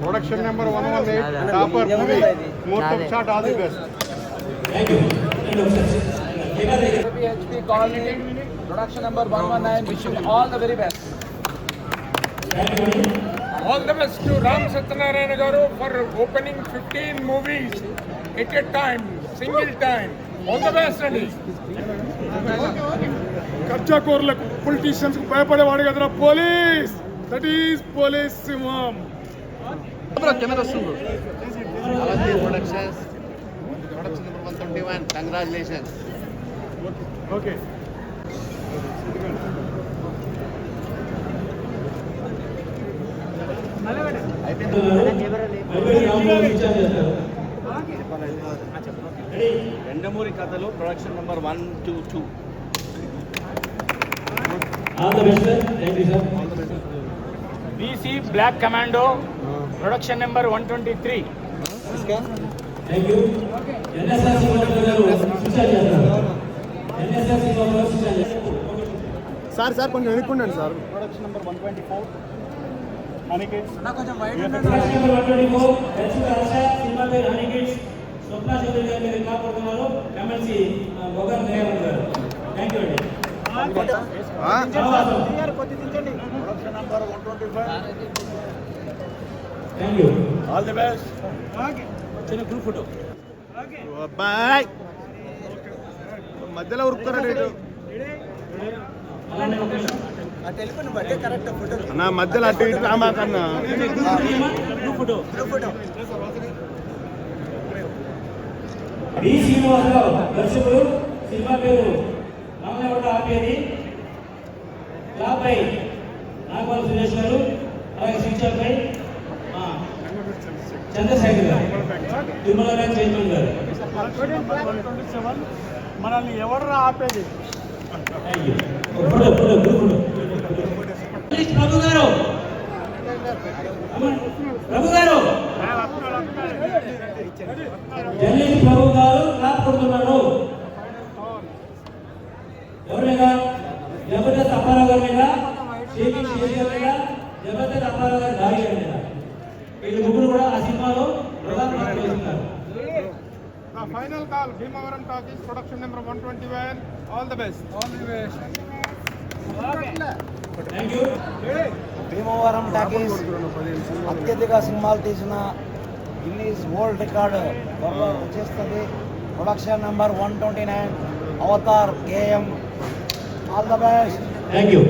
Production number one one eight topper movie ముహూర్తం shot all the best HP Colony, production number 119, wish you all the very best. All the best to Ram Satyanarayana Garu for opening 15 movies at a time, single time. All the best, Andy. కబ్జా కోర్లకు politicians కు భయపడేవాడు కదరా police that is police సింహం Avanti Productions, production number 121. Congratulations. Okay Yandamuri కథలు production number one two two all the best sir thank you sir BC Black Commando, production number 123. Thank you NSR Simhapur గారు సూచన చేస్తారు NSR Simhapur గారు సూచన చేస్తారు sir sir కొంచెం వెనుక్కుండండి sir production number one twenty four production number one twenty Swapna Chowdary గారు మీరు కాపాడుతున్నారు. ఎమ్మెల్సీ బొగర్ దయానంద్ గారు. థ్యాంక్ యూ అండి. Thank you all the best చిన్న గ్రూప్ ఫోటో బాయ్ మధ్యలో ఉరుకుతారా. అన్న మధ్యలో అటు ఇటు రామాకన్నా గ్రూప్ ఫోటో బి శ్రీనివాసరావు దర్శకుడు సినిమా పేరు రామనగడ ఆపేది? యాభై నాగపాల సురేష్ గారు అలాగే చంద్రశేఖర్ గారు తిరుమల గారు చైతన్య గారు. మనల్ని ఎవరు ఆపేది? ప్రభు గారు. ప్రభు గారు. జర్నలిస్ట్ ప్రభు గారు క్లాప్ కొడుతున్నాడు ఎవరి మీద జబర్దస్త్ అప్పారావు గారి మీద షేకింగ్ షేక్ గారి మీద జబర్దస్త్ అప్పారావు గారి భార్య గారి మీద వీళ్ళు final call Bhimavaram talkies production number one twenty one all the best all the best thank you Bhimavaram talkies అత్యధిక సినిమాలు తీసిన గిన్నీస్ వరల్డ్ రికార్డు త్వరలో వచ్చేస్తుంది. Production number one twenty nine Avatar KM all the best thank you